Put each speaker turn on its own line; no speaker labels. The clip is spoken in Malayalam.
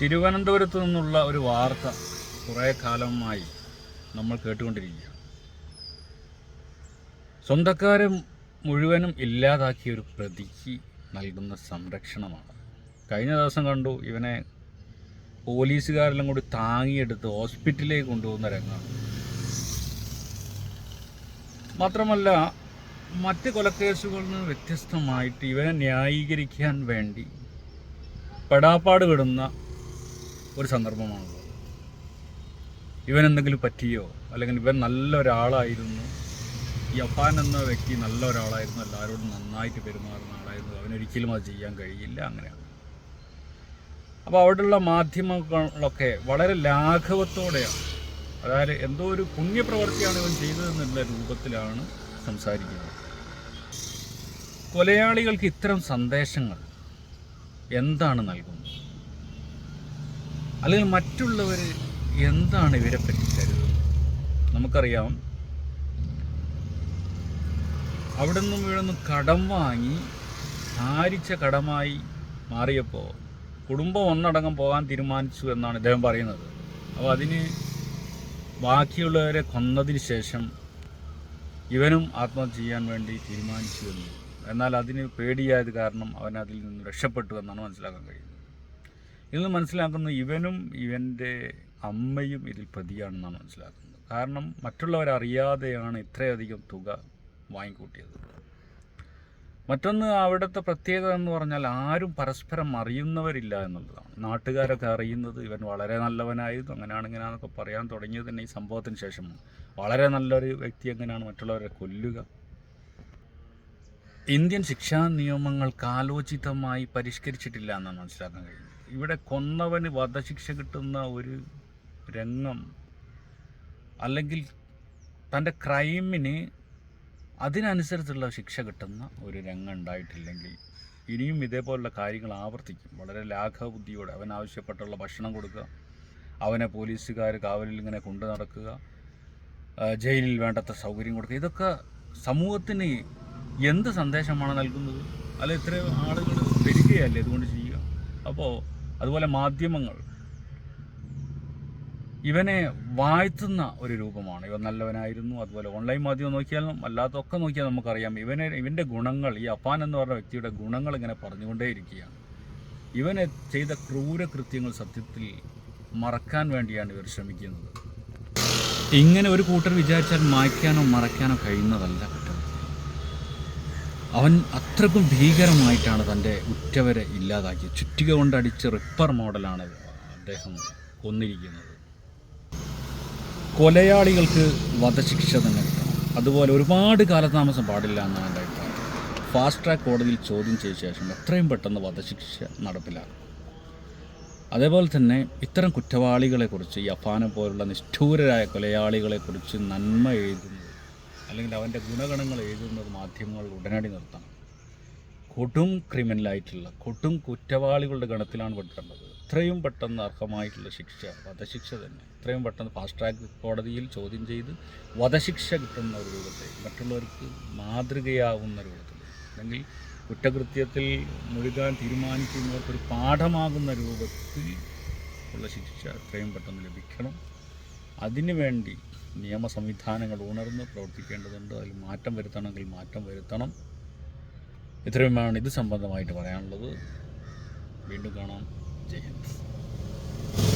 തിരുവനന്തപുരത്ത് നിന്നുള്ള ഒരു വാർത്ത കുറേ കാലമായി നമ്മൾ കേട്ടുകൊണ്ടിരിക്കുകയാണ് സ്വന്തക്കാരെ മുഴുവനും ഇല്ലാതാക്കിയ ഒരു പ്രതിക്ക് നൽകുന്ന സംരക്ഷണമാണ്. കഴിഞ്ഞ ദിവസം കണ്ടു ഇവനെ പോലീസുകാരെല്ലാം കൂടി താങ്ങിയെടുത്ത് ഹോസ്പിറ്റലിലേക്ക് കൊണ്ടുപോകുന്ന രംഗമാണ്. മാത്രമല്ല മറ്റ് കൊലക്കേസുകളിൽ നിന്ന് വ്യത്യസ്തമായിട്ട് ഇവനെ ന്യായീകരിക്കാൻ വേണ്ടി പെടാപ്പാട് വിടുന്ന ഒരു സന്ദർഭമാണുള്ളത്. ഇവൻ എന്തെങ്കിലും പറ്റിയോ? അല്ലെങ്കിൽ ഇവൻ നല്ല ഒരാളായിരുന്നു. ഈ അപ്പാൻ എന്ന വ്യക്തി നല്ല ഒരാളായിരുന്നു. എല്ലാവരോടും നന്നായിട്ട് പെരുമാറുന്ന ആളായിരുന്നു. അവനൊരിക്കലും അത് ചെയ്യാൻ കഴിയില്ല. അങ്ങനെയാണ്. അപ്പോൾ അവിടെയുള്ള മാധ്യമങ്ങളൊക്കെ വളരെ ലാഘവത്തോടെയാണ്. അതായത് എന്തോ ഒരു പുണ്യപ്രവൃത്തിയാണ് ഇവൻ ചെയ്തതെന്നുള്ള രൂപത്തിലാണ് സംസാരിക്കുന്നത്. കൊലയാളികൾക്ക് ഇത്തരം സന്ദേശങ്ങൾ എന്താണ് നൽകുന്നത്? അല്ലെങ്കിൽ മറ്റുള്ളവർ എന്താണ് ഇവരെ പറ്റി കരുതുന്നത്? നമുക്കറിയാം. അവിടെ നിന്നും ഇവിടെ നിന്നും കടം വാങ്ങി ഭാരിച്ച കടമായി മാറിയപ്പോൾ കുടുംബം ഒന്നടങ്കം പോകാൻ തീരുമാനിച്ചു എന്നാണ് ഇദ്ദേഹം പറയുന്നത്. അപ്പോൾ അതിന് ബാക്കിയുള്ളവരെ കൊന്നതിന് ശേഷം ഇവനും ആത്മഹത്യ ചെയ്യാൻ വേണ്ടി തീരുമാനിച്ചു എന്ന്. എന്നാൽ അതിന് പേടിയായത് കാരണം അവൻ അതിൽ നിന്ന് രക്ഷപ്പെട്ടു എന്നാണ് മനസ്സിലാക്കാൻ കഴിയുന്നത്. മനസ്സിലാക്കുന്നു മനസ്സിലാക്കുന്നത് ഇവനും ഇവന്റെ അമ്മയും ഇതിൽ പ്രതിയാണെന്നാണ് മനസ്സിലാക്കുന്നത്. കാരണം മറ്റുള്ളവരറിയാതെയാണ് ഇത്രയധികം തുക വാങ്ങിക്കൂട്ടിയത്. മറ്റൊന്ന് അവിടുത്തെ പ്രത്യേകത എന്ന് പറഞ്ഞാൽ ആരും പരസ്പരം അറിയുന്നവരില്ല എന്നുള്ളതാണ്. നാട്ടുകാരൊക്കെ അറിയുന്നത് ഇവൻ വളരെ നല്ലവനായിരുന്നു അങ്ങനെയാണ് ഇങ്ങനെയാണെന്നൊക്കെ പറയാൻ തുടങ്ങിയത് തന്നെ ഈ സംഭവത്തിന് ശേഷം. വളരെ നല്ലൊരു വ്യക്തി എങ്ങനെയാണ് മറ്റുള്ളവരെ കൊല്ലുക? ഇന്ത്യൻ ശിക്ഷാ നിയമങ്ങൾ കാലോചിതമായി പരിഷ്കരിച്ചിട്ടില്ല എന്നാണ് മനസ്സിലാക്കാൻ കഴിയുന്നത്. ഇവിടെ കൊന്നവന് വധശിക്ഷ കിട്ടുന്ന ഒരു രംഗം അല്ലെങ്കിൽ തന്റെ ക്രൈമിന് അതിനനുസരിച്ചുള്ള ശിക്ഷ കിട്ടുന്ന ഒരു രംഗം ഉണ്ടായിട്ടില്ലെങ്കിൽ ഇനിയും ഇതേപോലുള്ള കാര്യങ്ങൾ ആവർത്തിക്കും. വളരെ ലാഘബുദ്ധിയോടെ അവൻ ആവശ്യപ്പെട്ടുള്ള ഭക്ഷണം കൊടുക്കുക അവനെ പോലീസുകാർ കാവലിൽ ഇങ്ങനെ കൊണ്ടു നടക്കുക ജയിലിൽ വേണ്ടത്ര സൗകര്യം കൊടുക്കുക. ഇതൊക്കെ സമൂഹത്തിന് എന്ത് സന്ദേശമാണ് നൽകുന്നത്? അല്ല ഇത്രയും ആളുകൾ വരികയല്ലേ ഇതുകൊണ്ട് ചെയ്യുക? അപ്പോൾ അതുപോലെ മാധ്യമങ്ങൾ. ഇവനെ വാഴ്ത്തുന്ന ഒരു രൂപമാണ്. ഇവൻ നല്ലവനായിരുന്നു. അതുപോലെ ഓൺലൈൻ മാധ്യമം നോക്കിയാലും അല്ലാത്തൊക്കെ നോക്കിയാൽ നമുക്കറിയാം. ഇവനെ ഇവന്റെ ഗുണങ്ങൾ ഈ അപ്പാൻ എന്ന് പറഞ്ഞ വ്യക്തിയുടെ ഗുണങ്ങൾ ഇങ്ങനെ പറഞ്ഞുകൊണ്ടേയിരിക്കുകയാണ്. ഇവനെ ചെയ്ത ക്രൂരകൃത്യങ്ങൾ സത്യത്തിൽ മറക്കാൻ വേണ്ടിയാണ് ഇവർ ശ്രമിക്കുന്നത്. ഇങ്ങനെ ഒരു കൂട്ടർ വിചാരിച്ചാൽ മായ്ക്കാനോ മറയ്ക്കാനോ കഴിയുന്നതല്ല. അവൻ അത്രക്കും ഭീകരമായിട്ടാണ് തന്റെ ഉറ്റവരെ ഇല്ലാതാക്കിയത് ചുറ്റിക കൊണ്ടടിച്ച് റിപ്പർ മോഡലാണ് അദ്ദേഹം കൊന്നിരിക്കുന്നത്. കൊലയാളികൾക്ക് വധശിക്ഷ തന്നെ കിട്ടണം. അതുപോലെ ഒരുപാട് കാലതാമസം പാടില്ല എന്നാണ് എന്റെ അഭിപ്രായം. ഫാസ്റ്റ് ട്രാക്ക് കോടതിയിൽ ചോദ്യം ചെയ്ത ശേഷം എത്രയും പെട്ടെന്ന് വധശിക്ഷ നടപ്പിലാക്കും. അതേപോലെ തന്നെ ഇത്തരം കുറ്റവാളികളെക്കുറിച്ച് ഈ അഫാനെ പോലുള്ള നിഷ്ഠൂരരായ കൊലയാളികളെക്കുറിച്ച് നന്മ എഴുതുന്നത് അല്ലെങ്കിൽ അവന്റെ ഗുണഗണങ്ങൾ എഴുതുന്നത് മാധ്യമങ്ങൾ ഉടനടി നിർത്തണം. കൊടും ക്രിമിനലായിട്ടുള്ള കൊടും കുറ്റവാളികളുടെ ഗണത്തിലാണ് പെടുത്തേണ്ടത് ഇത്രയും പെട്ടെന്ന് അർഹമായിട്ടുള്ള ശിക്ഷ വധശിക്ഷ തന്നെ. ഇത്രയും പെട്ടെന്ന് ഫാസ്റ്റ് ട്രാക്ക് കോടതിയിൽ ചോദ്യം ചെയ്ത് വധശിക്ഷ കിട്ടുന്ന ഒരു രൂപത്തിൽ മറ്റുള്ളവർക്ക് മാതൃകയാവുന്ന രൂപത്തിൽ. അല്ലെങ്കിൽ കുറ്റകൃത്യത്തിൽ മുഴുകാൻ തീരുമാനിക്കുന്നവർക്കൊരു പാഠമാകുന്ന രൂപത്തിൽ ഉള്ള ശിക്ഷ എത്രയും പെട്ടെന്ന് ലഭിക്കണം. അതിനുവേണ്ടി നിയമ സംവിധാനങ്ങൾ ഉണർന്ന് പ്രവർത്തിക്കേണ്ടതുണ്ട്. അതിൽ മാറ്റം വരുത്തണമെങ്കിൽ മാറ്റം വരുത്തണം. ഇത്രയുമാണ് ഇത് സംബന്ധമായിട്ട് പറയാനുള്ളത്. വീണ്ടും കാണാം. ജയ് ഹിന്ദ്.